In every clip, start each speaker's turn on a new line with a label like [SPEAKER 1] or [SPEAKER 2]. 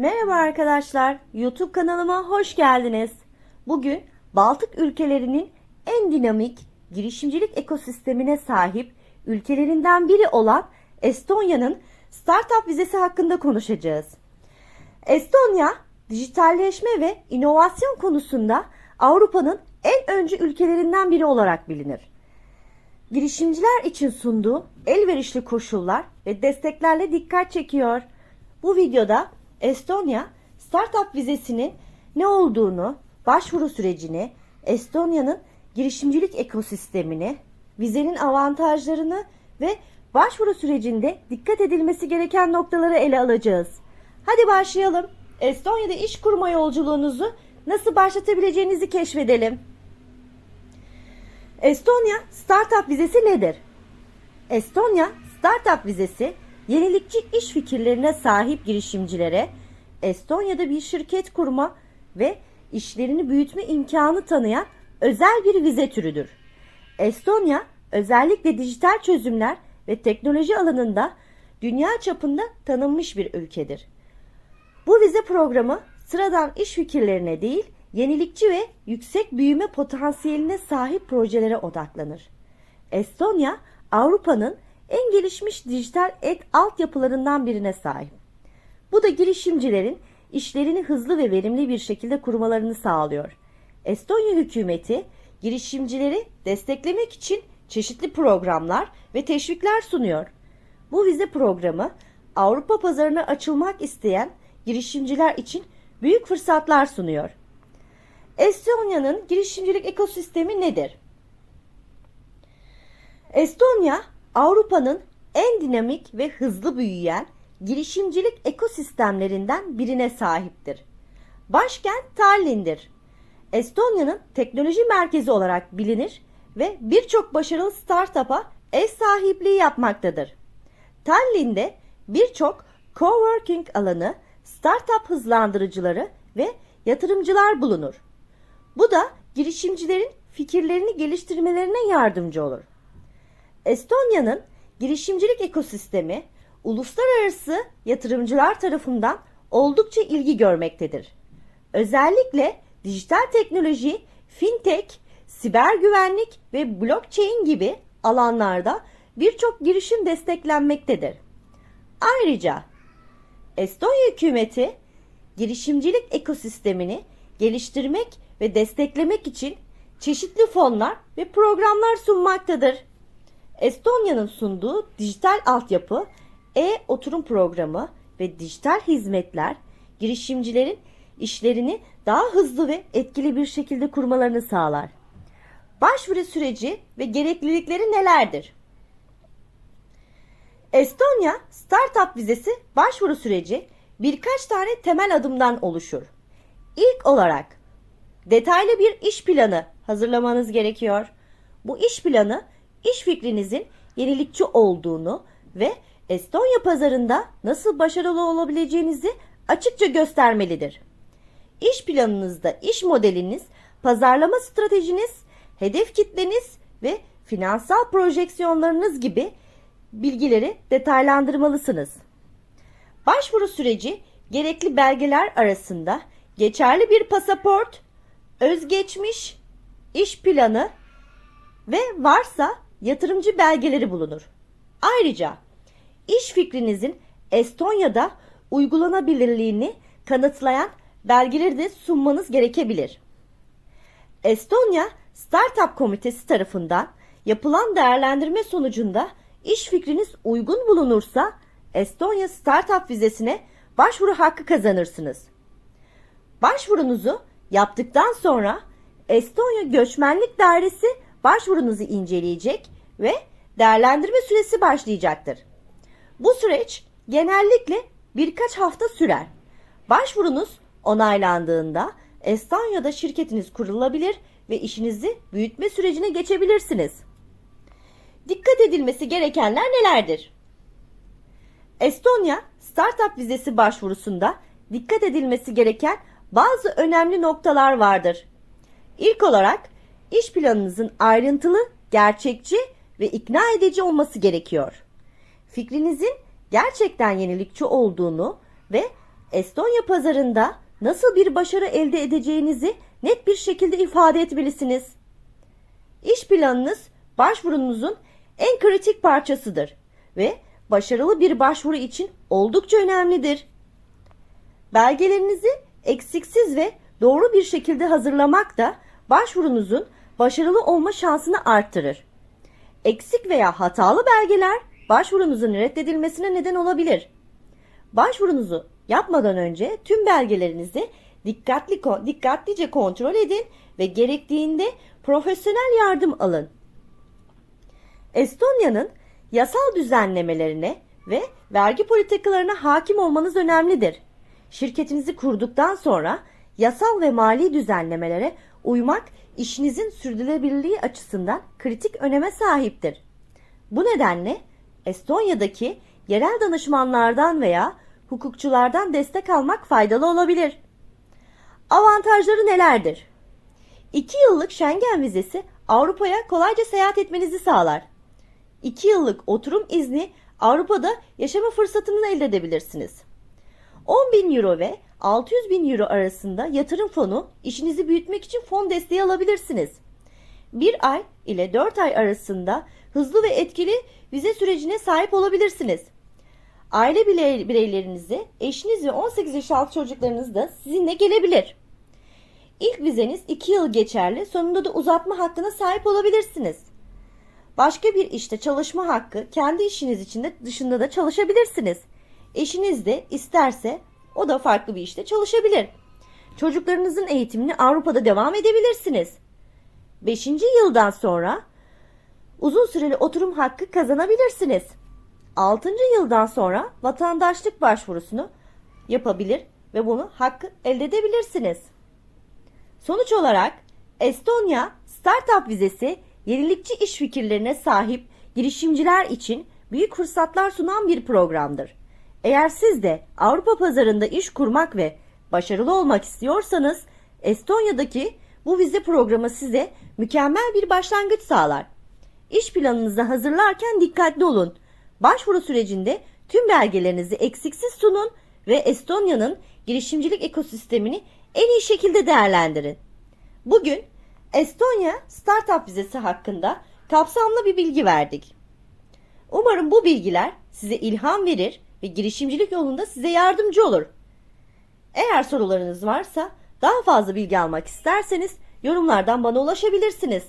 [SPEAKER 1] Merhaba arkadaşlar, YouTube kanalıma hoş geldiniz. Bugün Baltık ülkelerinin en dinamik girişimcilik ekosistemine sahip ülkelerinden biri olan Estonya'nın startup vizesi hakkında konuşacağız. Estonya, dijitalleşme ve inovasyon konusunda Avrupa'nın en öncü ülkelerinden biri olarak bilinir. Girişimciler için sunduğu elverişli koşullar ve desteklerle dikkat çekiyor. Bu videoda Estonya Startup vizesinin ne olduğunu, başvuru sürecini, Estonya'nın girişimcilik ekosistemini, vizenin avantajlarını ve başvuru sürecinde dikkat edilmesi gereken noktaları ele alacağız. Hadi başlayalım. Estonya'da iş kurma yolculuğunuzu nasıl başlatabileceğinizi keşfedelim. Estonya Startup vizesi nedir? Estonya Startup vizesi yenilikçi iş fikirlerine sahip girişimcilere Estonya'da bir şirket kurma ve işlerini büyütme imkanı tanıyan özel bir vize türüdür. Estonya özellikle dijital çözümler ve teknoloji alanında dünya çapında tanınmış bir ülkedir. Bu vize programı sıradan iş fikirlerine değil, yenilikçi ve yüksek büyüme potansiyeline sahip projelere odaklanır. Estonya, Avrupa'nın en gelişmiş dijital et altyapılarından birine sahip. Bu da girişimcilerin işlerini hızlı ve verimli bir şekilde kurmalarını sağlıyor. Estonya hükümeti girişimcileri desteklemek için çeşitli programlar ve teşvikler sunuyor. Bu vize programı Avrupa pazarına açılmak isteyen girişimciler için büyük fırsatlar sunuyor. Estonya'nın girişimcilik ekosistemi nedir? Estonya, Avrupa'nın en dinamik ve hızlı büyüyen girişimcilik ekosistemlerinden birine sahiptir. Başkent Tallinn'dir. Estonya'nın teknoloji merkezi olarak bilinir ve birçok başarılı startup'a ev sahipliği yapmaktadır. Tallinn'de birçok coworking alanı, startup hızlandırıcıları ve yatırımcılar bulunur. Bu da girişimcilerin fikirlerini geliştirmelerine yardımcı olur. Estonya'nın girişimcilik ekosistemi uluslararası yatırımcılar tarafından oldukça ilgi görmektedir. Özellikle dijital teknoloji, fintech, siber güvenlik ve blockchain gibi alanlarda birçok girişim desteklenmektedir. Ayrıca Estonya hükümeti girişimcilik ekosistemini geliştirmek ve desteklemek için çeşitli fonlar ve programlar sunmaktadır. Estonya'nın sunduğu dijital altyapı, e-oturum programı ve dijital hizmetler girişimcilerin işlerini daha hızlı ve etkili bir şekilde kurmalarını sağlar. Başvuru süreci ve gereklilikleri nelerdir? Estonya Startup vizesi başvuru süreci birkaç tane temel adımdan oluşur. İlk olarak detaylı bir iş planı hazırlamanız gerekiyor. Bu iş planı iş fikrinizin yenilikçi olduğunu ve Estonya pazarında nasıl başarılı olabileceğinizi açıkça göstermelidir. İş planınızda iş modeliniz, pazarlama stratejiniz, hedef kitleniz ve finansal projeksiyonlarınız gibi bilgileri detaylandırmalısınız. Başvuru süreci gerekli belgeler arasında geçerli bir pasaport, özgeçmiş, iş planı ve varsa yatırımcı belgeleri bulunur. Ayrıca iş fikrinizin Estonya'da uygulanabilirliğini kanıtlayan belgeleri de sunmanız gerekebilir. Estonya Startup Komitesi tarafından yapılan değerlendirme sonucunda iş fikriniz uygun bulunursa Estonya Startup vizesine başvuru hakkı kazanırsınız. Başvurunuzu yaptıktan sonra Estonya Göçmenlik Dairesi başvurunuzu inceleyecek ve değerlendirme süresi başlayacaktır. Bu süreç genellikle birkaç hafta sürer. Başvurunuz onaylandığında Estonya'da şirketiniz kurulabilir ve işinizi büyütme sürecine geçebilirsiniz. Dikkat edilmesi gerekenler nelerdir? Estonya Startup vizesi başvurusunda dikkat edilmesi gereken bazı önemli noktalar vardır. İlk olarak iş planınızın ayrıntılı, gerçekçi ve ikna edici olması gerekiyor. Fikrinizin gerçekten yenilikçi olduğunu ve Estonya pazarında nasıl bir başarı elde edeceğinizi net bir şekilde ifade etmelisiniz. İş planınız başvurunuzun en kritik parçasıdır ve başarılı bir başvuru için oldukça önemlidir. Belgelerinizi eksiksiz ve doğru bir şekilde hazırlamak da başvurunuzun başarılı olma şansını arttırır. Eksik veya hatalı belgeler başvurunuzun reddedilmesine neden olabilir. Başvurunuzu yapmadan önce tüm belgelerinizi dikkatli dikkatlice kontrol edin ve gerektiğinde profesyonel yardım alın. Estonya'nın yasal düzenlemelerine ve vergi politikalarına hakim olmanız önemlidir. Şirketinizi kurduktan sonra yasal ve mali düzenlemelere uymak işinizin sürdürülebilirliği açısından kritik öneme sahiptir. Bu nedenle Estonya'daki yerel danışmanlardan veya hukukçulardan destek almak faydalı olabilir. Avantajları nelerdir? 2 yıllık Schengen vizesi Avrupa'ya kolayca seyahat etmenizi sağlar. 2 yıllık oturum izni Avrupa'da yaşama fırsatını elde edebilirsiniz. 10 bin euro ve 600 bin euro arasında yatırım fonu işinizi büyütmek için fon desteği alabilirsiniz. 1 ay ile 4 ay arasında hızlı ve etkili vize sürecine sahip olabilirsiniz. Aile bireylerinizi, eşiniz ve 18 yaş altı çocuklarınız da sizinle gelebilir. İlk vizeniz 2 yıl geçerli, sonunda da uzatma hakkına sahip olabilirsiniz. Başka bir işte çalışma hakkı, kendi işiniz içinde dışında da çalışabilirsiniz. Eşiniz de isterse o da farklı bir işte çalışabilir. Çocuklarınızın eğitimini Avrupa'da devam edebilirsiniz. 5. yıldan sonra uzun süreli oturum hakkı kazanabilirsiniz. 6. yıldan sonra vatandaşlık başvurusunu yapabilir ve bunu hakkı elde edebilirsiniz. Sonuç olarak Estonya Startup vizesi yenilikçi iş fikirlerine sahip girişimciler için büyük fırsatlar sunan bir programdır. Eğer siz de Avrupa pazarında iş kurmak ve başarılı olmak istiyorsanız Estonya'daki bu vize programı size mükemmel bir başlangıç sağlar. İş planınızı hazırlarken dikkatli olun. Başvuru sürecinde tüm belgelerinizi eksiksiz sunun ve Estonya'nın girişimcilik ekosistemini en iyi şekilde değerlendirin. Bugün Estonya Startup vizesi hakkında kapsamlı bir bilgi verdik. Umarım bu bilgiler size ilham verir ve girişimcilik yolunda size yardımcı olur. Eğer sorularınız varsa daha fazla bilgi almak isterseniz yorumlardan bana ulaşabilirsiniz.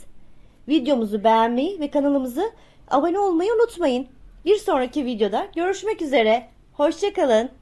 [SPEAKER 1] Videomuzu beğenmeyi ve kanalımızı abone olmayı unutmayın. Bir sonraki videoda görüşmek üzere. Hoşçakalın.